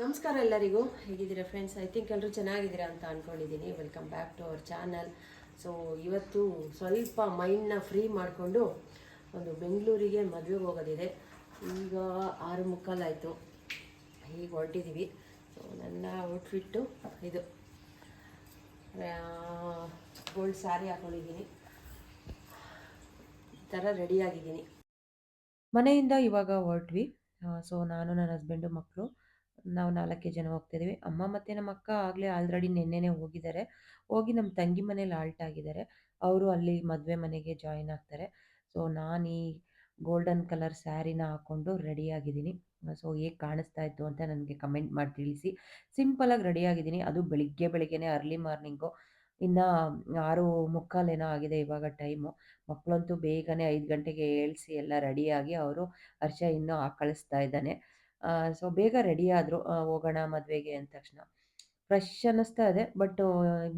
ನಮಸ್ಕಾರ ಎಲ್ಲರಿಗೂ, ಹೇಗಿದ್ದೀರಾ ಫ್ರೆಂಡ್ಸ್ ಐ ಥಿಂಕ್ ಎಲ್ಲರೂ ಚೆನ್ನಾಗಿದ್ದೀರಾ ಅಂತ ಅಂದ್ಕೊಂಡಿದ್ದೀನಿ welcome back to our channel so ಇವತ್ತು ಸ್ವಲ್ಪ ಮೈಂಡ್ನ ಫ್ರೀ ಮಾಡಿಕೊಂಡು ಒಂದು ಬೆಂಗಳೂರಿಗೆ ಮದುವೆಗೆ ಹೋಗೋದಿದೆ. ಈಗ ಆರು ಮುಕ್ಕಾಲಾಯಿತು. ಹೀಗೆ ಹೊರಟಿದ್ದೀವಿ ಸೊ ನನ್ನ ಔಟ್ಫಿಟ್ಟು ಇದು. ಗೋಲ್ಡ್ ಸ್ಯಾರಿ ಹಾಕೊಂಡಿದ್ದೀನಿ. ಥರ ರೆಡಿಯಾಗಿದ್ದೀನಿ ಮನೆಯಿಂದ ಇವಾಗ ಹೊರಟ್ವಿ. ಸೊ ನಾನು ನನ್ನ ಹಸ್ಬೆಂಡು ಮಕ್ಕಳು ನಾವು ನಾಲ್ಕೇ ಜನ ಹೋಗ್ತಿದ್ದೀವಿ ಅಮ್ಮ ಮತ್ತು ನಮ್ಮ ಅಕ್ಕ ಆಗಲೇ ಆಲ್ರೆಡಿ ನಿನ್ನೆನೆ ಹೋಗಿದ್ದಾರೆ. ಹೋಗಿ ನಮ್ಮ ತಂಗಿ ಮನೇಲಿ ಆಲ್ಟ್ ಆಗಿದ್ದಾರೆ. ಅವರು ಅಲ್ಲಿ ಮದುವೆ ಮನೆಗೆ ಜಾಯಿನ್ ಆಗ್ತಾರೆ. ಸೊ ನಾನು ಈ ಗೋಲ್ಡನ್ ಕಲರ್ ಸ್ಯಾರಿನ ಹಾಕ್ಕೊಂಡು ರೆಡಿಯಾಗಿದ್ದೀನಿ ಸೊ ಹೇಗೆ ಕಾಣಿಸ್ತಾ ಇತ್ತು ಅಂತ ನನಗೆ ಕಮೆಂಟ್ ಮಾಡಿ ತಿಳಿಸಿ. ಸಿಂಪಲಾಗಿ ರೆಡಿಯಾಗಿದ್ದೀನಿ ಅದು ಬೆಳಿಗ್ಗೆ ಬೆಳಿಗ್ಗೆನೇ ಅರ್ಲಿ ಮಾರ್ನಿಂಗು ಇನ್ನು ಆರು ಮುಕ್ಕಾಲೇನೋ ಆಗಿದೆ ಇವಾಗ ಟೈಮು. ಮಕ್ಕಳಂತೂ ಬೇಗನೆ ಐದು ಗಂಟೆಗೆ ಏಳಿಸಿ ಎಲ್ಲ ರೆಡಿಯಾಗಿ ಅವರು ಹರ್ಷ ಇನ್ನೂ ಕಳಿಸ್ತಾ ಇದ್ದಾನೆ. ಸೊ ಬೇಗ ರೆಡಿ ಆದರು ಹೋಗೋಣ ಮದುವೆಗೆ ಅಂದ ತಕ್ಷಣ. ಫ್ರೆಶ್ ಅನ್ನಿಸ್ತಾ ಇದೆ, ಬಟ್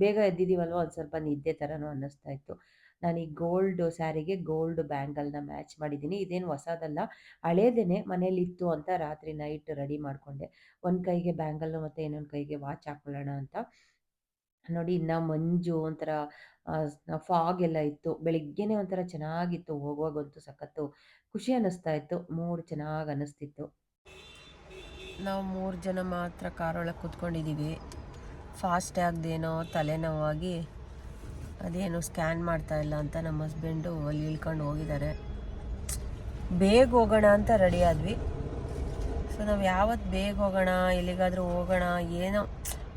ಬೇಗ ಎದ್ದಿದ್ದೀವಲ್ವ ಒಂದು ಸ್ವಲ್ಪ ನಿದ್ದೆ ಥರನೂ ಅನ್ನಿಸ್ತಾ ಇತ್ತು. ನಾನು ಈ ಗೋಲ್ಡ್ ಸ್ಯಾರಿಗೆ ಗೋಲ್ಡ್ ಬ್ಯಾಂಗಲ್ನ ಮ್ಯಾಚ್ ಮಾಡಿದ್ದೀನಿ. ಇದೇನು ಹೊಸದಲ್ಲ, ಹಳೇದೇನೆ ಮನೇಲಿತ್ತು ಅಂತ ರಾತ್ರಿ ನೈಟ್ ರೆಡಿ ಮಾಡಿಕೊಂಡೆ. ಒಂದು ಕೈಗೆ ಬ್ಯಾಂಗಲ್ಲು ಮತ್ತು ಇನ್ನೊಂದು ಕೈಗೆ ವಾಚ್ ಹಾಕ್ಕೊಳ್ಳೋಣ ಅಂತ. ನೋಡಿ ಇನ್ನು ಮಂಜು ಒಂಥರ ಫಾಗ್ ಎಲ್ಲ ಇತ್ತು. ಬೆಳಿಗ್ಗೆನೇ ಒಂಥರ ಚೆನ್ನಾಗಿತ್ತು. ಹೋಗುವಾಗಂತೂ ಸಖತ್ತು ಖುಷಿ ಅನ್ನಿಸ್ತಾ ಇತ್ತು. ಮೂಡ್ ಚೆನ್ನಾಗಿ ಅನ್ನಿಸ್ತಿತ್ತು. ನಾವು ಮೂರು ಜನ ಮಾತ್ರ ಕಾರೊಳಗೆ ಕೂತ್ಕೊಂಡಿದ್ದೀವಿ ಫಾಸ್ಟ್ ಆಗದೇನೋ ತಲೆನೋವಾಗಿ ಅದೇನು ಸ್ಕ್ಯಾನ್ ಮಾಡ್ತಾ ಇಲ್ಲ ಅಂತ ನಮ್ಮ ಹಸ್ಬೆಂಡು ಅಲ್ಲಿ ಇಳ್ಕೊಂಡು ಹೋಗಿದ್ದಾರೆ. ಬೇಗ ಹೋಗೋಣ ಅಂತ ರೆಡಿ ಆದ್ವಿ. ಸೊ ನಾವು ಯಾವತ್ತು ಬೇಗ ಹೋಗೋಣ, ಎಲ್ಲಿಗಾದರೂ ಹೋಗೋಣ, ಏನೋ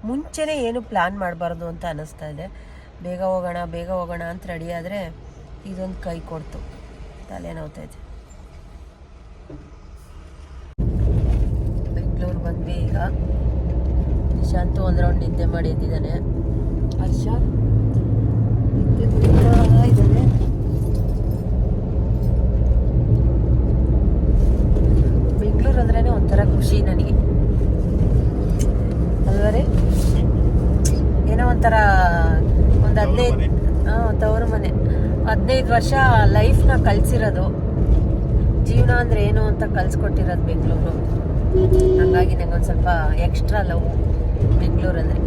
ಮುಂಚೆನೇ ಏನು ಪ್ಲ್ಯಾನ್ ಮಾಡಬಾರ್ದು ಅಂತ ಅನ್ನಿಸ್ತಾ ಇದೆ. ಬೇಗ ಹೋಗೋಣ ಬೇಗ ಹೋಗೋಣ ಅಂತ ರೆಡಿ ಆದರೆ ಇದೊಂದು ಕೈ ಕೊಡ್ತು. ತಲೆ ನೋವ್ತೈತೆ ಬೆಂಗಳೂರು ಬಂದ್ವಿ ಈಗ. ನಿಶಾಂತು ಒಂದು ರೌಂಡ್ ನಿದ್ದೆ ಮಾಡಿ ಎದ್ದಿದ್ದಾನೆ. ಹರ್ಷ? ಇದ್ದಾನೆ. ಬೆಂಗಳೂರು ಅಂದ್ರೇ ಒಂಥರ ಖುಷಿ ನನಗೆ ಅಲ್ವಾ ರೀ ಏನೋ ಒಂಥರ ಒಂದು ಹದಿನೈದು ಹಾಂ ತವರು ಮನೆ. ಹದಿನೈದು ವರ್ಷ ಲೈಫ್ನ ಕಲ್ಸಿರೋದು. ಜೀವನ ಅಂದ್ರೆ ಏನು ಅಂತ ಕಲ್ಸ್ಕೊಟ್ಟಿರೋದು ಬೆಂಗಳೂರು. ಹಾಗಾಗಿ ನಂಗೊಂದು ಸ್ವಲ್ಪ ಎಕ್ಸ್ಟ್ರಾ ಲವ್ ಬೆಂಗಳೂರು ಅಂದರೆ.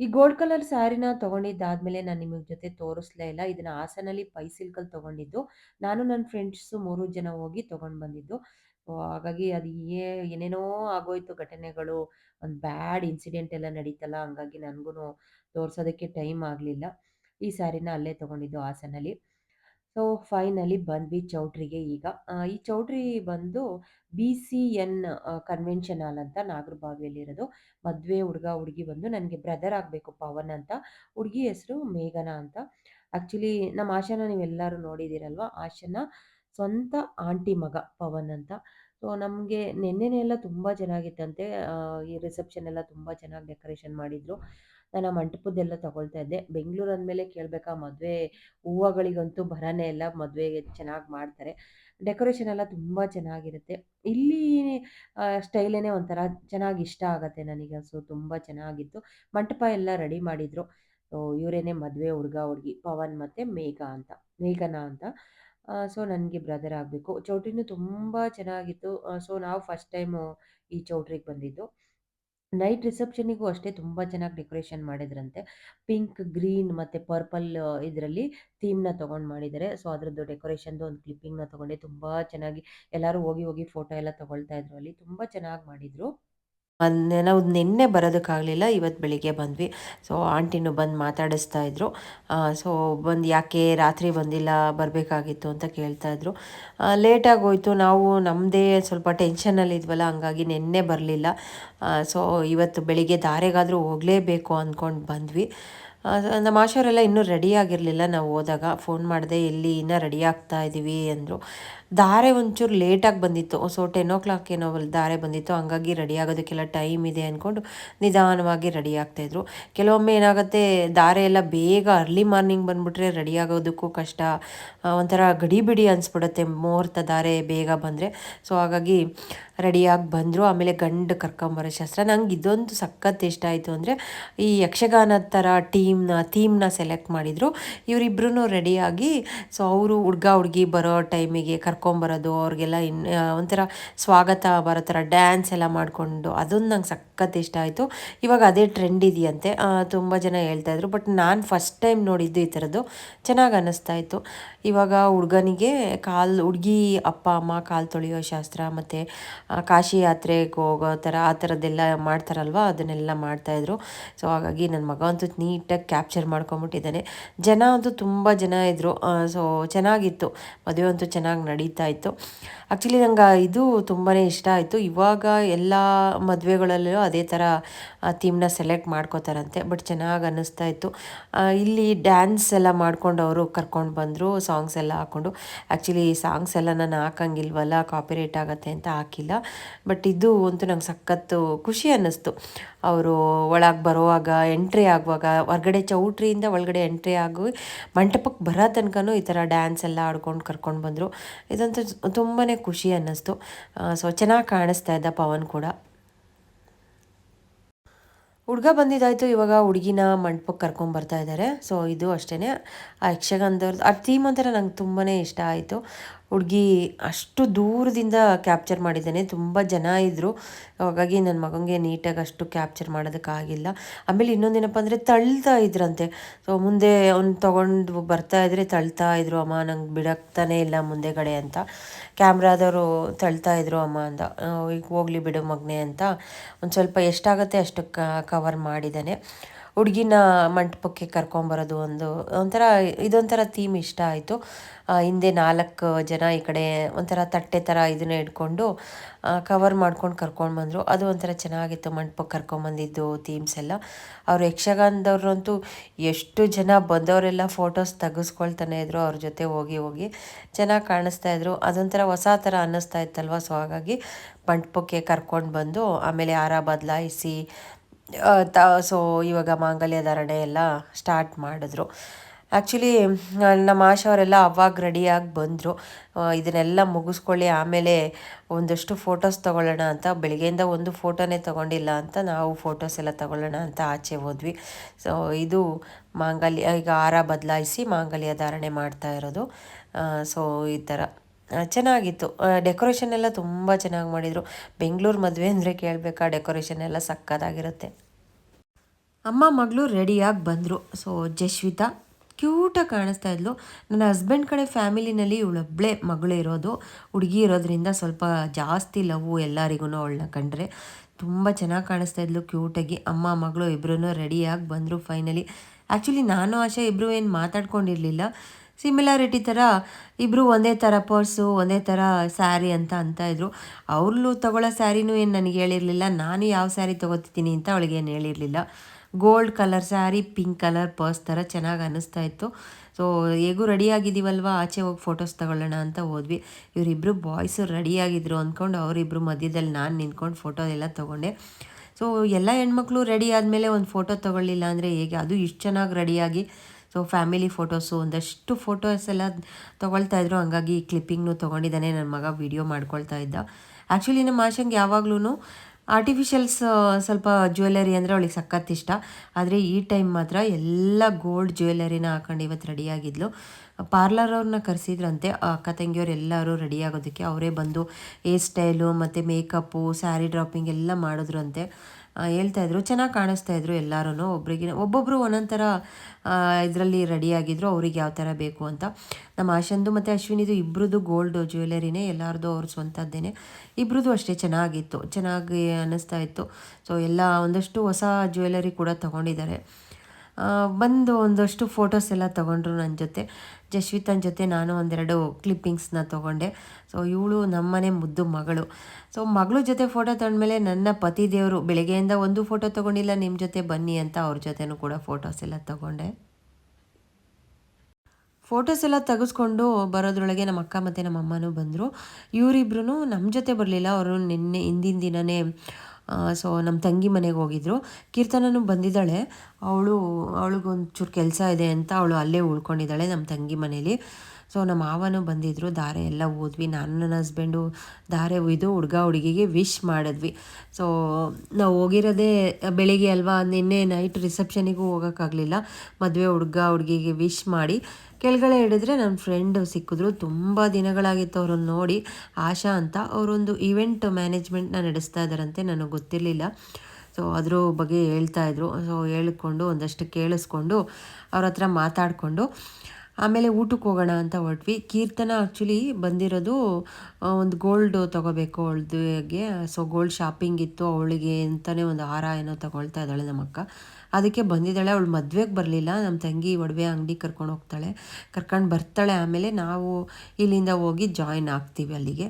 ಈ ಗೋಲ್ಡ್ ಕಲರ್ ಸ್ಯಾರಿನ ತೊಗೊಂಡಿದ್ದಾದ್ಮೇಲೆ ನಾನು ನಿಮ್ಮ ಜೊತೆ ತೋರಿಸ್ಲೇ ಇಲ್ಲ. ಇದನ್ನ ಹಾಸನಲ್ಲಿ ಪೈಸಿಲ್ಕಲ್ಲಿ ತೊಗೊಂಡಿದ್ದು. ನಾನು ನನ್ನ ಫ್ರೆಂಡ್ಸು ಮೂರು ಜನ ಹೋಗಿ ತೊಗೊಂಡು ಬಂದಿದ್ದು. ಹಾಗಾಗಿ ಅದು ಏ, ಏನೇನೋ ಆಗೋಯ್ತು ಘಟನೆಗಳು, ಒಂದು ಬ್ಯಾಡ್ ಇನ್ಸಿಡೆಂಟ್ ಎಲ್ಲ ನಡೀತಲ್ಲ, ಹಂಗಾಗಿ ನನಗೂ ತೋರ್ಸೋದಕ್ಕೆ ಟೈಮ್ ಆಗಲಿಲ್ಲ. ಈ ಸ್ಯಾರಿನ ಅಲ್ಲೇ ತೊಗೊಂಡಿದ್ದು ಹಾಸನಲ್ಲಿ. ಸೊ ಫೈನಲಿ ಬಂದ್ವಿ ಚೌಟ್ರಿಗೆ ಈಗ. ಈ ಚೌಟ್ರಿ ಬಂದು B C N convention hall ಅಂತ ನಾಗರಬಾವಿಯಲ್ಲಿರೋದು ಮದುವೆ ಹುಡುಗ, ಹುಡುಗಿ ಬಂದು ನನಗೆ ಬ್ರದರ್ ಆಗಬೇಕು, ಪವನ್ ಅಂತ. ಹುಡುಗಿ ಹೆಸರು ಮೇಘನ ಅಂತ. ಆ್ಯಕ್ಚುಲಿ ನಮ್ಮ ಆಶನ ನೀವೆಲ್ಲರೂ ನೋಡಿದ್ದೀರಲ್ವ? ಆಶನ ಸ್ವಂತ ಆಂಟಿ ಮಗ ಪವನ್ ಅಂತ. ಸೊ ನಮಗೆ ನಿನ್ನೆನೆ ಎಲ್ಲ ತುಂಬ ಚೆನ್ನಾಗಿತ್ತಂತೆ. ಈ ರಿಸೆಪ್ಷನ್ ಎಲ್ಲ ತುಂಬ ಚೆನ್ನಾಗಿ ಡೆಕೋರೇಷನ್ ಮಾಡಿದರು. ನಾನು ಆ ಮಂಟಪದ್ದೆಲ್ಲ ತಗೊಳ್ತಾ ಇದ್ದೆ. ಬೆಂಗಳೂರು ಅಂದಮೇಲೆ ಕೇಳಬೇಕಾ, ಮದುವೆ ಹೂವುಗಳಿಗಂತೂ ಬರನೇ ಇಲ್ಲ ಮದುವೆಗೆ ಚೆನ್ನಾಗಿ ಮಾಡ್ತಾರೆ. ಡೆಕೋರೇಷನ್ ಎಲ್ಲ ತುಂಬ ಚೆನ್ನಾಗಿರುತ್ತೆ. ಇಲ್ಲಿ ಸ್ಟೈಲೇ ಒಂಥರ ಚೆನ್ನಾಗಿ ಇಷ್ಟ ಆಗುತ್ತೆ ನನಗೆ. ಸೊ ತುಂಬ ಚೆನ್ನಾಗಿತ್ತು. ಮಂಟಪ ಎಲ್ಲ ರೆಡಿ ಮಾಡಿದರು. ಇವರೇನೆ ಮದುವೆ ಹುಡುಗ ಹುಡುಗಿ, ಪವನ್ ಮತ್ತು ಮೇಘ ಅಂತ. ಮೇಘನಾ ಅಂತ. ಸೊ, ನನಗೆ ಬ್ರದರ್ ಆಗಬೇಕು. ಚೌಟ್ರಿನೂ ತುಂಬ ಚೆನ್ನಾಗಿತ್ತು. ಸೊ, ನಾವು ಫಸ್ಟ್ ಟೈಮು ಈ ಚೌಟ್ರಿಗೆ ಬಂದಿದ್ದು. ನೈಟ್ ರಿಸೆಪ್ಷನಿಗೂ ಅಷ್ಟೇ ತುಂಬ ಚೆನ್ನಾಗಿ ಡೆಕೋರೇಷನ್ ಮಾಡಿದ್ರಂತೆ. ಪಿಂಕ್, ಗ್ರೀನ್ ಮತ್ತು ಪರ್ಪಲ್ ಇದರಲ್ಲಿ ಥೀಮ್ನ ತೊಗೊಂಡು ಮಾಡಿದ್ದಾರೆ. ಸೊ, ಅದರದ್ದು ಡೆಕೋರೇಷನ್ದು ಒಂದು ಕ್ಲಿಪ್ಪಿಂಗ್ನ ತೊಗೊಂಡೆ. ತುಂಬ ಚೆನ್ನಾಗಿ ಎಲ್ಲರೂ ಹೋಗಿ ಹೋಗಿ ಫೋಟೋ ಎಲ್ಲ ತೊಗೊಳ್ತಾ ಇದ್ರು ಅಲ್ಲಿ. ತುಂಬ ಚೆನ್ನಾಗಿ ಮಾಡಿದರು. ನಾವು ನಿನ್ನೆ ಬರೋದಕ್ಕಾಗಲಿಲ್ಲ, ಇವತ್ತು ಬೆಳಿಗ್ಗೆ ಬಂದ್ವಿ. ಸೊ ಆಂಟಿನೂ ಬಂದು ಮಾತಾಡಿಸ್ತಾ ಇದ್ರು. ಸೊ ಬಂದು ಯಾಕೆ ರಾತ್ರಿ ಬಂದಿಲ್ಲ, ಬರಬೇಕಾಗಿತ್ತು ಅಂತ ಕೇಳ್ತಾಯಿದ್ರು ಲೇಟಾಗಿ ಹೋಯ್ತು ನಾವು ನಮ್ಮದೇ ಸ್ವಲ್ಪ ಟೆನ್ಷನಲ್ಲಿ ಇದ್ವಲ್ಲ, ಹಂಗಾಗಿ ನಿನ್ನೆ ಬರಲಿಲ್ಲ. ಸೊ ಇವತ್ತು ಬೆಳಿಗ್ಗೆ ದಾರೆಗಾದರೂ ಹೋಗಲೇಬೇಕು ಅಂದ್ಕೊಂಡು ಬಂದ್ವಿ. ನಮ್ಮ ಆಶಾರೆಲ್ಲ ಇನ್ನೂ ರೆಡಿ ಆಗಿರಲಿಲ್ಲ. ನಾವು ಹೋದಾಗ ಫೋನ್ ಮಾಡಿದೆ, ಎಲ್ಲಿ ಇನ್ನೂ ರೆಡಿ ಆಗ್ತಾ ಇದ್ದೀವಿ ಅಂದರು. ದಾರೆ ಒಂಚೂರು ಲೇಟಾಗಿ ಬಂದಿತ್ತು. ಸೊ ಟೆನ್ ಓ ಕ್ಲಾಕ್ ಏನೋ ದಾರೆ ಬಂದಿತ್ತು. ಹಂಗಾಗಿ ರೆಡಿ ಆಗೋದಕ್ಕೆಲ್ಲ ಟೈಮ್ ಇದೆ ಅಂದ್ಕೊಂಡು ನಿಧಾನವಾಗಿ ರೆಡಿ ಆಗ್ತಾಯಿದ್ರು ಕೆಲವೊಮ್ಮೆ ಏನಾಗುತ್ತೆ ದಾರೆ ಎಲ್ಲ ಬೇಗ ಅರ್ಲಿ ಮಾರ್ನಿಂಗ್ ಬಂದುಬಿಟ್ರೆ ರೆಡಿ ಆಗೋದಕ್ಕೂ ಕಷ್ಟ. ಒಂಥರ ಗಡಿಬಿಡಿ ಅನಿಸ್ಬಿಡುತ್ತೆ. ಮುಹೂರ್ತ ದಾರೆ ಬೇಗ ಬಂದರೆ. ಸೊ, ಹಾಗಾಗಿ ರೆಡಿಯಾಗಿ ಬಂದರು, ಆಮೇಲೆ ಗಂಡು ಕರ್ಕೊಂಬರೋ ಶಾಸ್ತ್ರ. ನಂಗೆ ಇದೊಂದು ಸಖತ್ ಇಷ್ಟ ಆಯಿತು ಅಂದರೆ ಈ ಯಕ್ಷಗಾನದ ಥರ ಟೀಮ್ನ, ಥೀಮ್ನ ಸೆಲೆಕ್ಟ್ ಮಾಡಿದರು. ಇವರಿಬ್ಬರೂ ರೆಡಿಯಾಗಿ, ಸೊ ಅವರು ಹುಡ್ಗ ಹುಡುಗಿ ಬರೋ ಟೈಮಿಗೆ ಕರ್ಕೊಂಬರೋದು, ಅವ್ರಿಗೆಲ್ಲ ಇನ್ ಒಂಥರ ಸ್ವಾಗತ ಬರೋ ಥರ ಡ್ಯಾನ್ಸ್ ಎಲ್ಲ ಮಾಡಿಕೊಂಡು, ಅದೊಂದು ನಂಗೆ ಸಖತ್ ಇಷ್ಟ ಆಯಿತು. ಇವಾಗ ಅದೇ ಟ್ರೆಂಡ್ ಇದೆಯಂತೆ. ತುಂಬ ಜನ ಹೇಳ್ತಾಯಿದ್ರು ಬಟ್ ನಾನು ಫಸ್ಟ್ ಟೈಮ್ ನೋಡಿದ್ದು ಈ ಥರದ್ದು. ಚೆನ್ನಾಗಿ ಅನ್ನಿಸ್ತಾ ಇತ್ತು. ಇವಾಗ ಹುಡ್ಗನಿಗೆ ಕಾಲು, ಹುಡುಗಿ ಅಪ್ಪ, ಅಮ್ಮ ಕಾಲು ತೊಳೆಯೋ ಶಾಸ್ತ್ರ, ಮತ್ತು ಕಾಶಿ ಯಾತ್ರೆಗೆ ಹೋಗೋ ಥರ ಆ ಥರದ್ದೆಲ್ಲ ಮಾಡ್ತಾರಲ್ವ? ಅದನ್ನೆಲ್ಲ ಮಾಡ್ತಾಯಿದ್ರು ಸೊ ಹಾಗಾಗಿ ನನ್ನ ಮಗ ಅಂತೂ ನೀಟಾಗಿ ಕ್ಯಾಪ್ಚರ್ ಮಾಡ್ಕೊಂಬಿಟ್ಟಿದ್ದಾನೆ ಜನ ಅಂತೂ ತುಂಬ ಜನ ಇದ್ದರು ಸೊ ಚೆನ್ನಾಗಿತ್ತು. ಮದುವೆ ಅಂತೂ ಚೆನ್ನಾಗಿ ನಡೀತಾ ಇತ್ತು. ಆ್ಯಕ್ಚುಲಿ ನಂಗೆ ಇದು ತುಂಬಾ ಇಷ್ಟ ಆಯಿತು. ಇವಾಗ ಎಲ್ಲ ಮದುವೆಗಳಲ್ಲೂ ಅದೇ ಥರ ಥೀಮ್ನ ಸೆಲೆಕ್ಟ್ ಮಾಡ್ಕೋತಾರಂತೆ. ಬಟ್ ಚೆನ್ನಾಗಿ ಅನ್ನಿಸ್ತಾ ಇತ್ತು. ಇಲ್ಲಿ ಡ್ಯಾನ್ಸ್ ಎಲ್ಲ ಮಾಡ್ಕೊಂಡು ಅವರು ಕರ್ಕೊಂಡು ಬಂದರು ಸಾಂಗ್ಸ್ ಎಲ್ಲ ಹಾಕ್ಕೊಂಡು ಆ್ಯಕ್ಚುಲಿ ಸಾಂಗ್ಸ್ ಎಲ್ಲ ನಾನು ಹಾಕಂಗಿಲ್ವಲ್ಲ ಕಾಪಿರೇಟ್ ಆಗುತ್ತೆ ಅಂತ ಹಾಕಿಲ್ಲ. ಬಟ್ ಇದು ಅಂತೂ ನಂಗೆ ಸಖತ್ತು ಖುಷಿ ಅನ್ನಿಸ್ತು. ಅವರು ಒಳಗೆ ಬರೋವಾಗ ಎಂಟ್ರಿ ಆಗುವಾಗ, ಹೊರ್ಗಡೆ ಚೌಟ್ರಿಯಿಂದ ಒಳಗಡೆ ಎಂಟ್ರಿ ಆಗಿ ಮಂಟಪಕ್ಕೆ ಬರೋ ತನಕನೂ ಈ ಥರ ಡ್ಯಾನ್ಸ್ ಎಲ್ಲ ಆಡ್ಕೊಂಡು ಕರ್ಕೊಂಡು ಬಂದರು. ಇದಂತೂ ತುಂಬಾ ಖುಷಿ ಅನ್ನಿಸ್ತು. ಸೊ ಚೆನ್ನಾಗಿ ಕಾಣಿಸ್ತಾ ಇದ್ದ ಪವನ್ ಕೂಡ. ಹುಡುಗ ಬಂದಿದ್ದಾಯಿತು, ಇವಾಗ ಹುಡುಗಿನ ಮಂಟಪಕ್ಕೆ ಕರ್ಕೊಂಡು ಬರ್ತಾ ಇದ್ದಾರೆ ಸೊ ಇದು ಅಷ್ಟೇ ಆ ಯಕ್ಷಗಾನದವ್ರದ್ದು ಆ ಥೀಮ್ ಒಂಥರ ನಂಗೆ ತುಂಬಾ ಇಷ್ಟ ಆಯಿತು. ಹುಡುಗಿ ಅಷ್ಟು ದೂರದಿಂದ ಕ್ಯಾಪ್ಚರ್ ಮಾಡಿದ್ದಾನೆ ತುಂಬ ಜನ ಇದ್ದರು ಹಾಗಾಗಿ ನನ್ನ ಮಗನಿಗೆ ನೀಟಾಗಿ ಅಷ್ಟು ಕ್ಯಾಪ್ಚರ್ ಮಾಡೋದಕ್ಕಾಗಿಲ್ಲ ಆಮೇಲೆ ಇನ್ನೊಂದೇನಪ್ಪ ಅಂದರೆ ತಳ್ತಾ ಇದ್ರಂತೆ. ಸೊ ಮುಂದೆ ಅವ್ನು ತೊಗೊಂಡು ಬರ್ತಾ ಇದ್ರೆ ತಳ್ತಾ ಇದ್ರು ಅಮ್ಮ ನಂಗೆ ಬಿಡಕ್ತಾನೆ ಇಲ್ಲ ಮುಂದೆಗಡೆ ಅಂತ. ಕ್ಯಾಮ್ರಾದವರು ತಳ್ತಾ ಇದ್ರು ಅಮ್ಮ ಆ, ಈಗ ಹೋಗ್ಲಿ ಬಿಡು ಮಗನೆ ಅಂತ. ಒಂದು ಸ್ವಲ್ಪ ಎಷ್ಟಾಗುತ್ತೆ ಅಷ್ಟು ಕವರ್ ಮಾಡಿದ್ದಾನೆ. ಹುಡುಗಿನ ಮಂಟಪಕ್ಕೆ ಕರ್ಕೊಂಬರೋದು ಒಂದು ಒಂಥರ, ಇದೊಂಥರ ಥೀಮ್ ಇಷ್ಟ ಆಯಿತು. ಹಿಂದೆ ನಾಲ್ಕು ಜನ ಈ ಕಡೆ ಒಂಥರ ತಟ್ಟೆ ಥರ ಇದನ್ನ ಇಟ್ಕೊಂಡು ಕವರ್ ಮಾಡ್ಕೊಂಡು ಕರ್ಕೊಂಡು ಬಂದರು. ಅದು ಒಂಥರ ಚೆನ್ನಾಗಿತ್ತು, ಮಂಟಪಕ್ಕೆ ಕರ್ಕೊಂಬಂದಿದ್ದು ಥೀಮ್ಸ್ ಎಲ್ಲ. ಅವರು ಯಕ್ಷಗಾನದವ್ರಂತೂ ಎಷ್ಟು ಜನ ಬಂದವರೆಲ್ಲ ಫೋಟೋಸ್ ತೆಗೆಸ್ಕೊಳ್ತಾನೆ ಇದ್ರು ಅವ್ರ ಜೊತೆ ಹೋಗಿ ಹೋಗಿ. ಚೆನ್ನಾಗಿ ಕಾಣಿಸ್ತಾ ಇದ್ರು. ಅದೊಂಥರ ಹೊಸ ಥರ ಅನ್ನಿಸ್ತಾ ಇತ್ತಲ್ವ? ಸೊ ಹಾಗಾಗಿ ಮಂಟಪಕ್ಕೆ ಕರ್ಕೊಂಡು ಬಂದು, ಆಮೇಲೆ ಹಾರ ಬದಲಾಯಿಸಿ ತ, ಸೊ, ಇವಾಗ ಮಾಂಗಲ್ಯ ಧಾರಣೆ ಎಲ್ಲ ಸ್ಟಾರ್ಟ್ ಮಾಡಿದ್ರು. ಆ್ಯಕ್ಚುಲಿ ನಮ್ಮ ಆಶಾವರೆಲ್ಲ ಅವಾಗ ರೆಡಿಯಾಗಿ ಬಂದರು. ಇದನ್ನೆಲ್ಲ ಮುಗಿಸ್ಕೊಳ್ಳಿ, ಆಮೇಲೆ ಒಂದಷ್ಟು ಫೋಟೋಸ್ ತೊಗೊಳ್ಳೋಣ ಅಂತ, ಬೆಳಗ್ಗೆಯಿಂದ ಒಂದು ಫೋಟೋನೇ ತೊಗೊಂಡಿಲ್ಲ ಅಂತ ನಾವು ಫೋಟೋಸ್ ಎಲ್ಲ ತೊಗೊಳ್ಳೋಣ ಅಂತ ಆಚೆ ಹೋದ್ವಿ. ಸೊ ಇದು ಮಾಂಗಲ್ಯ, ಈಗ ಹಾರ ಬದಲಾಯಿಸಿ ಮಾಂಗಲ್ಯ ಧಾರಣೆ ಮಾಡ್ತಾ ಇರೋದು. ಸೊ ಈ ಥರ ಚೆನ್ನಾಗಿತ್ತು. ಡೆಕೋರೇಷನ್ ಎಲ್ಲ ತುಂಬ ಚೆನ್ನಾಗಿ ಮಾಡಿದರು. ಬೆಂಗಳೂರು ಮದುವೆ ಅಂದರೆ ಕೇಳಬೇಕಾ? ಡೆಕೋರೇಷನ್ ಎಲ್ಲ ಸಕ್ಕತ್ತಾಗಿರುತ್ತೆ. ಅಮ್ಮ ಮಗಳು ರೆಡಿಯಾಗಿ ಬಂದರು. ಸೊ ಜಶ್ವಿತಾ ಕ್ಯೂಟಾಗಿ ಕಾಣಿಸ್ತಾ ಇದ್ಲು. ನನ್ನ ಹಸ್ಬೆಂಡ್ ಕಡೆ ಫ್ಯಾಮಿಲಿನಲ್ಲಿ ಇವಳೊಬ್ಬಳೇ ಮಗಳು ಇರೋದು. ಹುಡುಗಿ ಇರೋದ್ರಿಂದ ಸ್ವಲ್ಪ ಜಾಸ್ತಿ ಲವ್ ಎಲ್ಲರಿಗೂ ಅವಳನ್ನ ಕಂಡ್ರೆ ತುಂಬ ಚೆನ್ನಾಗಿ ಕಾಣಿಸ್ತಾ ಇದ್ಲು ಕ್ಯೂಟಾಗಿ ಅಮ್ಮ, ಮಗಳು ಇಬ್ಬರೂ ರೆಡಿಯಾಗಿ ಬಂದರು ಫೈನಲಿ ಆ್ಯಕ್ಚುಲಿ ನಾನು ಆಶಾ ಇಬ್ಬರು ಏನು ಮಾತಾಡ್ಕೊಂಡಿರಲಿಲ್ಲ. ಸಿಮಿಲಾರಿಟಿ ಥರ ಇಬ್ಬರು ಒಂದೇ ಥರ ಪರ್ಸು ಒಂದೇ ಥರ ಸ್ಯಾರಿ ಅಂತ ಅಂತ ಇದ್ರು. ಅವ್ರಲ್ಲೂ ತಗೊಳ್ಳೋ ಸ್ಯಾರಿನೂ ಏನು ನನಗೆ ಹೇಳಿರಲಿಲ್ಲ. ನಾನು ಯಾವ ಸ್ಯಾರಿ ತೊಗೋತಿದ್ದೀನಿ ಅಂತ ಅವಳಿಗೆ ಏನು ಹೇಳಿರಲಿಲ್ಲ. Gold colour sari pink colour purse ಥರ ಚೆನ್ನಾಗಿ ಅನ್ನಿಸ್ತಾ ಇತ್ತು. ಸೊ ಹೇಗೂ ರೆಡಿಯಾಗಿದ್ದೀವಲ್ವ ಆಚೆ ಹೋಗಿ ಫೋಟೋಸ್ ತಗೊಳ್ಳೋಣ ಅಂತ ಹೋದ್ವಿ. ಇವರಿಬ್ಬರು ಬಾಯ್ಸು ರೆಡಿಯಾಗಿದ್ರು ಅಂದ್ಕೊಂಡು ಅವರಿಬ್ಬರು ಮಧ್ಯದಲ್ಲಿ ನಾನು ನಿಂತ್ಕೊಂಡು ಫೋಟೋ ಎಲ್ಲ ತೊಗೊಂಡೆ. ಸೊ ಎಲ್ಲ ಹೆಣ್ಮಕ್ಳು ರೆಡಿ ಆದಮೇಲೆ ಒಂದು ಫೋಟೋ ತೊಗೊಳ್ಳಿಲ್ಲ ಅಂದರೆ ಹೇಗೆ? ಅದು ಇಷ್ಟು ಚೆನ್ನಾಗಿ ರೆಡಿಯಾಗಿ ಸೊ ಫ್ಯಾಮಿಲಿ ಫೋಟೋಸು ಒಂದಷ್ಟು ಫೋಟೋಸ್ ಎಲ್ಲ ತೊಗೊಳ್ತಾ ಇದ್ರು. ಹಂಗಾಗಿ ಕ್ಲಿಪ್ಪಿಂಗ್ನು ತೊಗೊಂಡಿದ್ದಾನೆ. ನನ್ನ ಮಗ ವೀಡಿಯೋ ಮಾಡ್ಕೊಳ್ತಾ ಇದ್ದ. ಆ್ಯಕ್ಚುಲಿ ನಮ್ಮ ಆಶಂಗೆ ಯಾವಾಗ್ಲೂ ಆರ್ಟಿಫಿಷಿಯಲ್ಸ್ ಸ್ವಲ್ಪ ಜ್ಯುವೆಲ್ಲರಿ ಅಂದರೆ ಅವಳಿಗೆ ಸಖತ್ ಇಷ್ಟ. ಆದರೆ ಈ ಟೈಮ್ ಮಾತ್ರ ಎಲ್ಲ ಗೋಲ್ಡ್ ಜ್ಯುವೆಲ್ಲರಿನ ಹಾಕೊಂಡು ಇವತ್ತು ರೆಡಿಯಾಗಿದ್ಲು ಪಾರ್ಲರ್ ಅವ್ರನ್ನ ಕರೆಸಿದ್ರಂತೆ. ಅಕ್ಕ ತಂಗಿಯವ್ರು ಎಲ್ಲರೂ ರೆಡಿ ಆಗೋದಕ್ಕೆ. ಅವರೇ ಬಂದು ಹೇರ್ ಸ್ಟೈಲು ಮತ್ತು ಮೇಕಪ್ಪು ಸ್ಯಾರಿ ಡ್ರಾಪಿಂಗ್ ಎಲ್ಲ ಮಾಡಿದ್ರಂತೆ. ಹೇಳ್ತಾ ಇದ್ರು, ಚೆನ್ನಾಗಿ ಕಾಣಿಸ್ತಾ ಇದ್ರು ಎಲ್ಲರೂ ಒಬ್ಬರಿಗೆ ಒಬ್ಬೊಬ್ಬರು ಒಂದೊಂದು ಥರ ಇದರಲ್ಲಿ ರೆಡಿಯಾಗಿದ್ರು ಅವ್ರಿಗೆ ಯಾವ ಥರ ಬೇಕು ಅಂತ. ನಮ್ಮ ಆಶಂದು ಮತ್ತು ಅಶ್ವಿನಿದು ಇಬ್ಬರದು ಗೋಲ್ಡ್ ಜ್ಯುವೆಲರಿನೇ ಎಲ್ಲರದು ಅವ್ರ ಸ್ವಂತದ್ದೇನೆ. ಇಬ್ಬರದ್ದು ಅಷ್ಟೇ ಚೆನ್ನಾಗಿತ್ತು, ಚೆನ್ನಾಗಿ ಅನ್ನಿಸ್ತಾ ಇತ್ತು. ಸೊ ಎಲ್ಲ ಒಂದಷ್ಟು ಹೊಸ ಜ್ಯುವೆಲರಿ ಕೂಡ ತೊಗೊಂಡಿದ್ದಾರೆ. ಬಂದು ಒಂದಷ್ಟು ಫೋಟೋಸ್ ಎಲ್ಲ ತೊಗೊಂಡ್ರು ನನ್ನ ಜೊತೆ. ಜಶ್ವಿತನ ಜೊತೆ ನಾನು ಒಂದೆರಡು ಕ್ಲಿಪ್ಪಿಂಗ್ಸ್ನ ತೊಗೊಂಡೆ. ಸೊ ಇವಳು ನಮ್ಮನೆ ಮುದ್ದು ಮಗಳು. ಸೊ ಮಗಳ ಜೊತೆ ಫೋಟೋ ತಗೊಂಡ್ಮೇಲೆ ನನ್ನ ಪತಿ ದೇವರು ಬೆಳಗ್ಗೆಯಿಂದ ಒಂದು ಫೋಟೋ ತೊಗೊಂಡಿಲ್ಲ ನಿಮ್ಮ ಜೊತೆ ಬನ್ನಿ ಅಂತ ಅವ್ರ ಜೊತೆನೂ ಕೂಡ ಫೋಟೋಸ್ ಎಲ್ಲ ತೊಗೊಂಡೆ. ಫೋಟೋಸ್ ಎಲ್ಲ ತೆಗೆಸ್ಕೊಂಡು ಬರೋದ್ರೊಳಗೆ ನಮ್ಮ ಅಕ್ಕ ಮತ್ತು ನಮ್ಮ ಅಮ್ಮನೂ ಬಂದರು. ಇವರಿಬ್ರು ನಮ್ಮ ಜೊತೆ ಬರಲಿಲ್ಲ. ಅವರು ನಿನ್ನೆ ಹಿಂದಿನ ದಿನವೇ ಸೊ ನಮ್ಮ ತಂಗಿ ಮನೆಗೆ ಹೋಗಿದ್ರು. ಕೀರ್ತನೂ ಬಂದಿದ್ದಾಳೆ. ಅವಳು ಅವಳಿಗೊಂಚೂರು ಕೆಲಸ ಇದೆ ಅಂತ ಅವಳು ಅಲ್ಲೇ ಉಳ್ಕೊಂಡಿದ್ದಾಳೆ ನಮ್ಮ ತಂಗಿ ಮನೇಲಿ. ಸೊ ನಮ್ಮ ಮಾವನು ಬಂದಿದ್ದರು ದಾರೆ ಎಲ್ಲ ಓದ್ವಿ ನಾನು ನನ್ನ ಹಸ್ಬೆಂಡು ದಾರೆ ಒಯ್ದು ಹುಡುಗ ಹುಡುಗಿಗೆ ವಿಶ್ ಮಾಡಿದ್ವಿ. ಸೊ ನಾವು ಹೋಗಿರೋದೇ ಬೆಳಿಗ್ಗೆ ಅಲ್ವಾ? ನಿನ್ನೆ ನೈಟ್ ರಿಸೆಪ್ಷನಿಗೂ ಹೋಗೋಕ್ಕಾಗಲಿಲ್ಲ ಮದುವೆ ಹುಡುಗ ಹುಡುಗಿಗೆ ವಿಶ್ ಮಾಡಿ. ಕೆಳಗಡೆ ಹಿಡಿದ್ರೆ ನನ್ನ ಫ್ರೆಂಡ್ ಸಿಕ್ಕಿದ್ರು. ತುಂಬ ದಿನಗಳಾಗಿತ್ತು ಅವ್ರನ್ನ ನೋಡಿ. ಆಶಾ ಅಂತ ಅವರೊಂದು ಇವೆಂಟ್ ಮ್ಯಾನೇಜ್ಮೆಂಟ್ನ ನಡೆಸ್ತಾ ಇದ್ದಾರಂತೆ, ನನಗೆ ಗೊತ್ತಿರಲಿಲ್ಲ. ಸೊ ಅದ್ರ ಬಗ್ಗೆ ಹೇಳ್ತಾ ಇದ್ರು. ಸೊ ಹೇಳ್ಕೊಂಡು ಒಂದಷ್ಟು ಕೇಳಿಸ್ಕೊಂಡು ಅವ್ರ ಹತ್ರ ಮಾತಾಡಿಕೊಂಡು, ಆಮೇಲೆ ಊಟಕ್ಕೆ ಹೋಗೋಣ ಅಂತ ಹೊರಟ್ವಿ. ಕೀರ್ತನ ಆ್ಯಕ್ಚುಲಿ ಬಂದಿರೋದು ಒಂದು ಗೋಲ್ಡ್ ತೊಗೋಬೇಕು ಅವಳದಿಗೆ. ಸೊ ಗೋಲ್ಡ್ ಶಾಪಿಂಗ್ ಇತ್ತು ಅವಳಿಗೆ ಅಂತಲೇ ಒಂದು ಹಾರ ಏನೋ ತಗೊಳ್ತಾ ಇದ್ದಾಳೆ ನಮ್ಮ ಅಕ್ಕ ಅದಕ್ಕೆ ಬಂದಿದ್ದಾಳೆ, ಅವಳು ಮದುವೆಗೆ ಬರಲಿಲ್ಲ. ನಮ್ಮ ತಂಗಿ ಒಡವೆ ಅಂಗಡಿ ಕರ್ಕೊಂಡು ಹೋಗ್ತಾಳೆ. ಕರ್ಕೊಂಡು ಬರ್ತಾಳೆ ಆಮೇಲೆ ನಾವು ಇಲ್ಲಿಂದ ಹೋಗಿ ಜಾಯಿನ್ ಆಗ್ತೀವಿ ಅಲ್ಲಿಗೆ.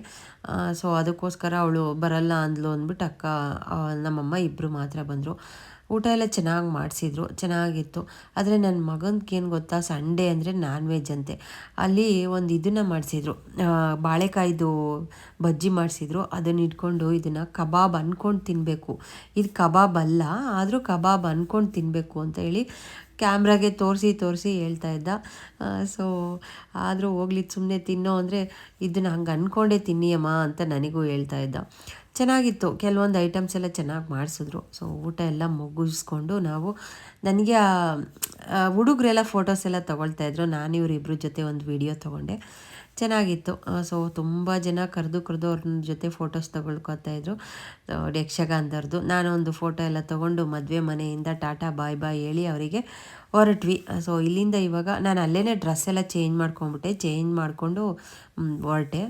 ಸೊ ಅದಕ್ಕೋಸ್ಕರ ಅವಳು ಬರಲ್ಲ ಅಂದ್ಲು ಅಂದ್ಬಿಟ್ಟು ಅಕ್ಕ ನಮ್ಮಮ್ಮ ಇಬ್ಬರು ಮಾತ್ರ ಬಂದರು. ಊಟ ಎಲ್ಲ ಚೆನ್ನಾಗಿ ಮಾಡಿಸಿದ್ರು, ಚೆನ್ನಾಗಿತ್ತು. ಆದರೆ ನನ್ನ ಮಗನಕ್ಕೇನು ಗೊತ್ತಾ ಸಂಡೇ ಅಂದರೆ ನಾನ್ ವೆಜ್ ಅಂತೆ. ಅಲ್ಲಿ ಒಂದು ಇದನ್ನು ಮಾಡಿಸಿದ್ರು. ಬಾಳೆಕಾಯ್ದು ಬಜ್ಜಿ ಮಾಡಿಸಿದ್ರು. ಅದನ್ನು ಇಟ್ಕೊಂಡು ಇದನ್ನು ಕಬಾಬ್ ಅಂದ್ಕೊಂಡು ತಿನ್ನಬೇಕು ಇದು ಕಬಾಬ್ ಅಲ್ಲ, ಆದರೂ ಕಬಾಬ್ ಅಂದ್ಕೊಂಡು ತಿನ್ನಬೇಕು ಅಂತ ಹೇಳಿ ಕ್ಯಾಮ್ರಾಗೆ ತೋರಿಸಿ ತೋರಿಸಿ ಹೇಳ್ತಾ ಇದ್ದ. ಸೊ ಆದರೂ ಹೋಗ್ಲಿ ಸುಮ್ಮನೆ ತಿನ್ನೋ ಅಂದರೆ ಇದನ್ನು ಹಂಗೆ ಅಂದ್ಕೊಂಡೇ ತಿನ್ನಿಯಮ್ಮ ಅಂತ ನನಗೂ ಹೇಳ್ತಾ ಇದ್ದ. ಚೆನ್ನಾಗಿತ್ತು. ಕೆಲವೊಂದು ಐಟಮ್ಸ್ ಎಲ್ಲ ಚೆನ್ನಾಗಿ ಮಾಡಿಸಿದ್ರು. ಸೊ ಊಟ ಎಲ್ಲ ಮುಗಿಸ್ಕೊಂಡು ನಾವು ನನಗೆ ಹುಡುಗರೆಲ್ಲ ಫೋಟೋಸ್ ಎಲ್ಲ ತೊಗೊಳ್ತಾ ಇದ್ರು. ನಾನು ಇವರಿಬ್ಬರ ಜೊತೆ ಒಂದು ವಿಡಿಯೋ ತೊಗೊಂಡೆ. ಚೆನ್ನಾಗಿತ್ತು. ಸೊ ತುಂಬ ಜನ ಕರೆದು ಕರೆದು ಅವ್ರ ಜೊತೆ ಫೋಟೋಸ್ ತೊಗೊಳ್ಕೊತಾ ಇದ್ರು. ಯಕ್ಷಗಾಂಧರ್ದು ನಾನು ಒಂದು ಫೋಟೋ ಎಲ್ಲ ತೊಗೊಂಡು ಮದುವೆ ಮನೆಯಿಂದ ಟಾಟಾ ಬಾಯ್ ಬಾಯ್ ಹೇಳಿ ಅವರಿಗೆ ಹೊರಟ್ವಿ. ಸೊ ಇಲ್ಲಿಂದ ಇವಾಗ ನಾನು ಅಲ್ಲೇ ಡ್ರೆಸ್ ಎಲ್ಲ ಚೇಂಜ್ ಮಾಡ್ಕೊಂಡ್ಬಿಟ್ಟೆ. ಚೇಂಜ್ ಮಾಡಿಕೊಂಡು ಹೊರಟೆ.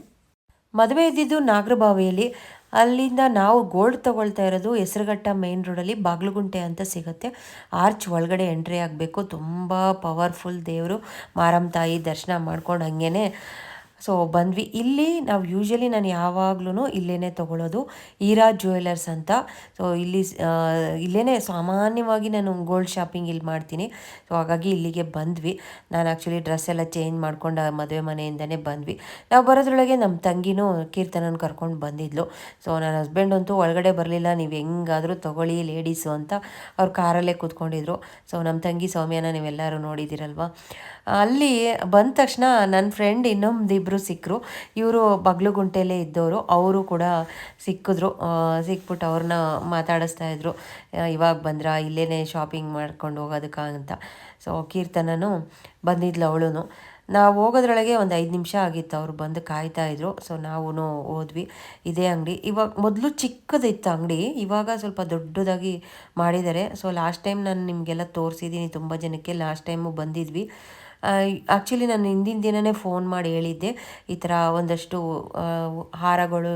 ಮದುವೆ ಇದ್ದಿದ್ದು ನಾಗರಬಾವಿಯಲ್ಲಿ. ಅಲ್ಲಿಂದ ನಾವು ಗೋಲ್ಡ್ ತೊಗೊಳ್ತಾ ಇರೋದು ಹೆಸರುಘಟ್ಟ ಮೇನ್ ರೋಡಲ್ಲಿ ಬಾಗ್ಲುಗುಂಟೆ ಅಂತ ಸಿಗುತ್ತೆ. ಆರ್ಚ್ ಒಳಗಡೆ ಎಂಟ್ರಿ ಆಗಬೇಕು. ತುಂಬ ಪವರ್ಫುಲ್ ದೇವರು. ಮಾರಮ್ಮ ತಾಯಿ ದರ್ಶನ ಮಾಡ್ಕೊಂಡು ಹಂಗೇನೆ ಸೊ ಬಂದ್ವಿ. ಇಲ್ಲಿ ನಾವು ಯೂಶ್ವಲಿ ನಾನು ಯಾವಾಗ್ಲೂ ಇಲ್ಲೇ ತೊಗೊಳ್ಳೋದು ಈರಾ ಜ್ಯುವೆಲರ್ಸ್ ಅಂತ. ಸೊ ಇಲ್ಲಿ ಇಲ್ಲೇ ಸಾಮಾನ್ಯವಾಗಿ ನಾನು ಗೋಲ್ಡ್ ಶಾಪಿಂಗ್ ಇಲ್ಲಿ ಮಾಡ್ತೀನಿ. ಸೊ ಹಾಗಾಗಿ ಇಲ್ಲಿಗೆ ಬಂದ್ವಿ. ನಾನು ಆ್ಯಕ್ಚುಲಿ ಡ್ರೆಸ್ ಎಲ್ಲ ಚೇಂಜ್ ಮಾಡ್ಕೊಂಡು ಮದುವೆ ಮನೆಯಿಂದನೇ ಬಂದ್ವಿ. ನಾವು ಬರೋದ್ರೊಳಗೆ ನಮ್ಮ ತಂಗಿನೂ ಕೀರ್ತನನ ಕರ್ಕೊಂಡು ಬಂದಿದ್ಲು. ಸೊ ನನ್ನ ಹಸ್ಬೆಂಡ್ ಅಂತೂ ಒಳಗಡೆ ಬರಲಿಲ್ಲ. ನೀವು ಹೆಂಗಾದರೂ ತೊಗೊಳ್ಳಿ ಲೇಡೀಸು ಅಂತ ಅವ್ರು ಕಾರಲ್ಲೇ ಕೂತ್ಕೊಂಡಿದ್ರು. ಸೊ ನಮ್ಮ ತಂಗಿ ಸೌಮ್ಯನ ನೀವೆಲ್ಲರೂ ನೋಡಿದ್ದೀರಲ್ವ? ಅಲ್ಲಿ ಬಂದ ತಕ್ಷಣ ನನ್ನ ಫ್ರೆಂಡ್ ಇನ್ನೊಂದಿಬ್ಬರು ಸಿಕ್ಕರು ಇವರು ಬಗ್ಲುಗುಂಟೆಯಲ್ಲೇ ಇದ್ದವರು ಅವರು ಕೂಡ ಸಿಕ್ಕಿದ್ರು. ಸಿಕ್ಬಿಟ್ಟು ಅವ್ರನ್ನ ಮಾತಾಡಿಸ್ತಾ ಇದ್ರು. ಇವಾಗ ಬಂದ್ರ? ಇಲ್ಲೇ ಶಾಪಿಂಗ್ ಮಾಡ್ಕೊಂಡು ಹೋಗೋದಕ್ಕ ಅಂತ. ಸೊ ಕೀರ್ತನನು ಬಂದಿದ್ಲು ಅವಳು ನಾವು ಹೋಗೋದ್ರೊಳಗೆ ಒಂದು ಐದು ನಿಮಿಷ ಆಗಿತ್ತು. ಅವರು ಬಂದು ಕಾಯ್ತಾ ಇದ್ರು. ಸೊ ನಾವು ಹೋದ್ವಿ. ಇದೇ ಅಂಗಡಿ. ಇವಾಗ ಮೊದಲು ಚಿಕ್ಕದಿತ್ತು ಅಂಗಡಿ. ಇವಾಗ ಸ್ವಲ್ಪ ದೊಡ್ಡದಾಗಿ ಮಾಡಿದ್ದಾರೆ. ಸೊ ಲಾಸ್ಟ್ ಟೈಮ್ ನಾನು ನಿಮಗೆಲ್ಲ ತೋರಿಸಿದ್ದೀನಿ ತುಂಬ ಜನಕ್ಕೆ ಲಾಸ್ಟ್ ಟೈಮು ಬಂದಿದ್ವಿ. ಆ್ಯಕ್ಚುಲಿ ನಾನು ಹಿಂದಿನ ದಿನವೇ ಫೋನ್ ಮಾಡಿ ಹೇಳಿದ್ದೆ ಈ ಥರ ಒಂದಷ್ಟು ಹಾರಗಳು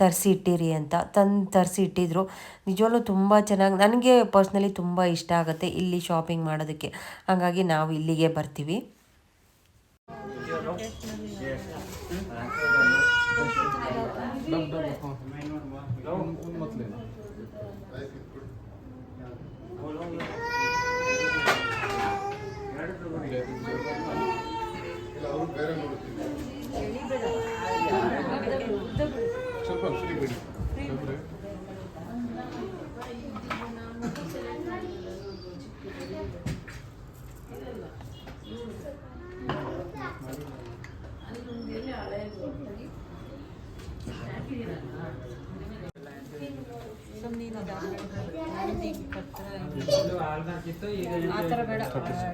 ತರಿಸಿ ಇಟ್ಟಿರಿ ಅಂತ ತಂದು ತರಿಸಿ ಇಟ್ಟಿದ್ರು ನಿಜವಾಗ್ಲೂ ತುಂಬ ಚೆನ್ನಾಗಿ ನನಗೆ ಪರ್ಸ್ನಲಿ ತುಂಬ ಇಷ್ಟ ಆಗುತ್ತೆ ಇಲ್ಲಿ ಶಾಪಿಂಗ್ ಮಾಡೋದಕ್ಕೆ ಹಾಗಾಗಿ ನಾವು ಇಲ್ಲಿಗೆ ಬರ್ತೀವಿ ಸ್ವಲ್ಪ ಫ್ರೀ ಬಿಡಿ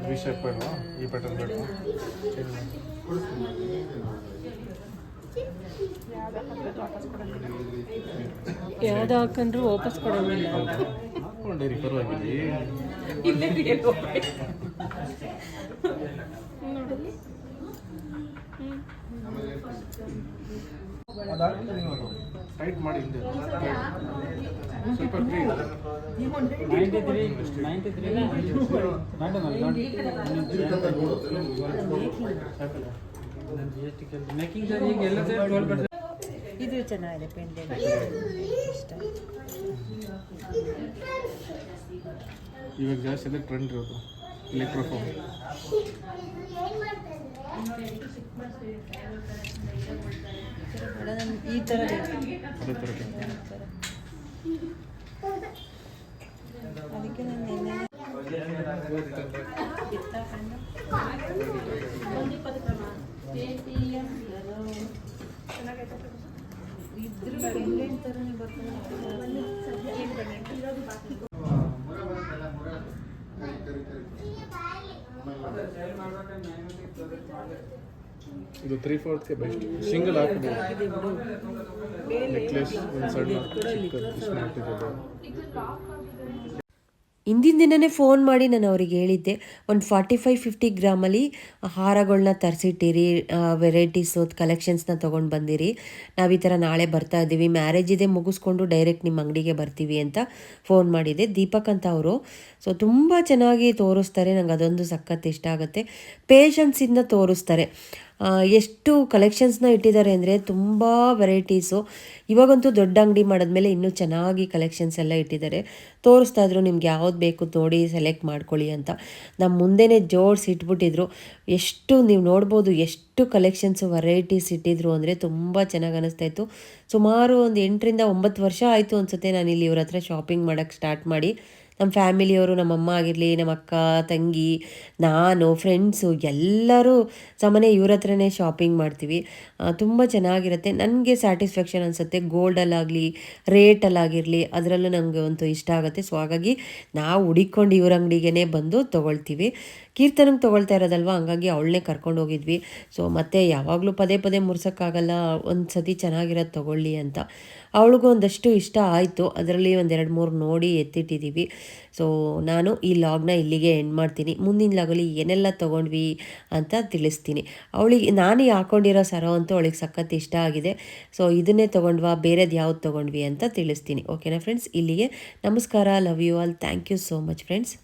ವಿ ಶೇಪ್ ಬೇಡ. ಈ ಪ್ಯಾಟರ್ನ್ ಯಾವ್ದು ಹಾಕೊಂಡ್ರು ವಾಪಸ್ ಕೊಡೋದಿಲ್ಲ. ಹಾಕೊಂಡೇರಿ ಪರವಾಗಿಲ್ಲ. ಅದು ಟೈಟ್ ಮಾಡಿ ಹಿಂದೆ. ಸ್ವಲ್ಪ free ninety three ninety three G S T making sir ಈಗ ಎಲ್ಲ ಸೇರಿ ಟ್ವೆಲ್ ಪರ್ಸೆಂಟ್ ಇದು ಚೆನ್ನಾಗಿದೆ ಪೆಂಡೆಂಟ್ ಇಷ್ಟ ಇವಾಗ ಜಾಸ್ತಿ ಅಂದ್ರೆ ಟ್ರೆಂಡ್ ಇರೋದು. ಎಲೆಕ್ಟ್ರೋಫೋನ್ ಥರ ಈ ಥರ ಅದಕ್ಕೆ ನಾನು ನೆನ್ನೆ ಇದ್ರ ಬೆಳ್ಳೆ ಥರನೇ ಬರ್ತದೆ ಮಾಡ್ಬೇಕಾದ್ರೆ ಇದು ತ್ರೀ ಫೋರ್ತ್ಗೆ ಬೆಸ್ಟ್ ಸಿಂಗಲ್ ಹಾಕಬಹುದು ನೆಕ್ಲೆಸ್ ಒಂದು ಸಣ್ಣ ಹಿಂದಿನ ದಿನವೇ ಫೋನ್ ಮಾಡಿ ನಾನು ಅವ್ರಿಗೆ ಹೇಳಿದ್ದೆ, ಒಂದು ಫಾರ್ಟಿ ಫೈವ್ ಫಿಫ್ಟಿ ಗ್ರಾಮಲ್ಲಿ ಹಾರಗಳನ್ನ ತರಿಸಿಟ್ಟಿರಿ ವೆರೈಟೀಸು ಕಲೆಕ್ಷನ್ಸ್ನ ತೊಗೊಂಡು ಬಂದಿರಿ. ನಾವು ಈ ಥರ ನಾಳೆ ಬರ್ತಾ ಇದ್ದೀವಿ. ಮ್ಯಾರೇಜ್ ಇದೆ, ಮುಗಿಸ್ಕೊಂಡು ಡೈರೆಕ್ಟ್ ನಿಮ್ಮ ಅಂಗಡಿಗೆ ಬರ್ತೀವಿ ಅಂತ ಫೋನ್ ಮಾಡಿದ್ದೆ. ದೀಪಕ್ ಅಂತ ಅವರು. ಸೊ ತುಂಬ ಚೆನ್ನಾಗಿ ತೋರಿಸ್ತಾರೆ. ನಂಗೆ ಅದೊಂದು ಸಖತ್ ಇಷ್ಟ ಆಗುತ್ತೆ. ಪೇಷನ್ಸಿಂದ ತೋರಿಸ್ತಾರೆ. ಎಷ್ಟು ಕಲೆಕ್ಷನ್ಸ್ನ ಇಟ್ಟಿದ್ದಾರೆ ಅಂದರೆ ತುಂಬ ವೆರೈಟೀಸು ಇವಾಗಂತೂ ದೊಡ್ಡ ಅಂಗಡಿ ಮಾಡಿದ್ಮೇಲೆ ಇನ್ನೂ ಚೆನ್ನಾಗಿ ಕಲೆಕ್ಷನ್ಸ್ ಎಲ್ಲ ಇಟ್ಟಿದ್ದಾರೆ. ತೋರಿಸ್ತಾ ಇದ್ರು ನಿಮ್ಗೆ ಯಾವ್ದು ಬೇಕು ನೋಡಿ ಸೆಲೆಕ್ಟ್ ಮಾಡ್ಕೊಳ್ಳಿ ಅಂತ. ನಮ್ಮ ಮುಂದೆನೇ ಜೋಡಿಸಿ ಇಟ್ಬಿಟ್ಟಿದ್ರು. ಎಷ್ಟು ನೀವು ನೋಡ್ಬೋದು ಎಷ್ಟು ಕಲೆಕ್ಷನ್ಸು ವೆರೈಟೀಸ್ ಇಟ್ಟಿದ್ರು ಅಂದರೆ ತುಂಬ ಚೆನ್ನಾಗಿ ಅನ್ನಿಸ್ತಾ ಇತ್ತು. ಸುಮಾರು ಒಂದು ಎಂಟರಿಂದ ಒಂಬತ್ತು ವರ್ಷ ಆಯಿತು ಅನಿಸುತ್ತೆ ನಾನು ಇಲ್ಲಿ ಇವ್ರ ಹತ್ರ ಶಾಪಿಂಗ್ ಮಾಡೋಕ್ಕೆ ಸ್ಟಾರ್ಟ್ ಮಾಡಿ. ನಮ್ಮ ಫ್ಯಾಮಿಲಿಯವರು ನಮ್ಮಮ್ಮ ಆಗಿರಲಿ, ನಮ್ಮ ಅಕ್ಕ, ತಂಗಿ, ನಾನು ಫ್ರೆಂಡ್ಸು ಎಲ್ಲರೂ ಸಾಮಾನ್ಯ ಇವ್ರ ಹತ್ರನೇ ಶಾಪಿಂಗ್ ಮಾಡ್ತೀವಿ. ತುಂಬ ಚೆನ್ನಾಗಿರುತ್ತೆ. ನನಗೆ ಸ್ಯಾಟಿಸ್ಫ್ಯಾಕ್ಷನ್ ಅನಿಸುತ್ತೆ. ಗೋಲ್ಡಲ್ಲಾಗಲಿ ರೇಟಲ್ಲಾಗಿರಲಿ ಅದರಲ್ಲೂ ನನಗೆ ಒಂದು ಇಷ್ಟ ಆಗುತ್ತೆ. ಸೊ ಹಾಗಾಗಿ ನಾವು ಹುಡಿಕೊಂಡು ಇವ್ರ ಅಂಗಡಿಗೆ ಬಂದು ತೊಗೊಳ್ತೀವಿ. ಕೀರ್ತನಂಗೆ ತೊಗೊಳ್ತಾ ಇರೋದಲ್ವ? ಹಂಗಾಗಿ ಅವಳನ್ನೇ ಕರ್ಕೊಂಡು ಹೋಗಿದ್ವಿ. ಸೊ ಮತ್ತೆ ಯಾವಾಗಲೂ ಪದೇ ಪದೇ ಮುರ್ಸೋಕ್ಕಾಗಲ್ಲ. ಒಂದು ಸತಿ ಚೆನ್ನಾಗಿರೋದು ತೊಗೊಳ್ಳಿ ಅಂತ. ಅವಳಿಗೂ ಒಂದಷ್ಟು ಇಷ್ಟ ಆಯಿತು. ಅದರಲ್ಲಿ ಒಂದೆರಡು ಮೂರು ನೋಡಿ ಎತ್ತಿಟ್ಟಿದ್ದೀವಿ. ಸೊ ನಾನು ಈ ಲಾಗ್ನ ಇಲ್ಲಿಗೆ ಎಂಡ್ ಮಾಡ್ತೀನಿ. ಮುಂದಿನ ಲಾಗಲ್ಲಿ ಏನೆಲ್ಲ ತೊಗೊಂಡ್ವಿ ಅಂತ ತಿಳಿಸ್ತೀನಿ. ಅವಳಿಗೆ, ನಾನು ಹಾಕೊಂಡಿರೋ ಸರ ಅಂತೂ ಅವಳಿಗೆ ಸಖತ್ ಇಷ್ಟ ಆಗಿದೆ. ಸೊ ಇದನ್ನೇ ತೊಗೊಂಡ್ವಾ, ಬೇರೆದು ಯಾವ್ದು ತೊಗೊಂಡ್ವಿ ಅಂತ ತಿಳಿಸ್ತೀನಿ. ಓಕೆನಾ ಫ್ರೆಂಡ್ಸ್ ಇಲ್ಲಿಗೆ ನಮಸ್ಕಾರ. Love you all thank you so much friends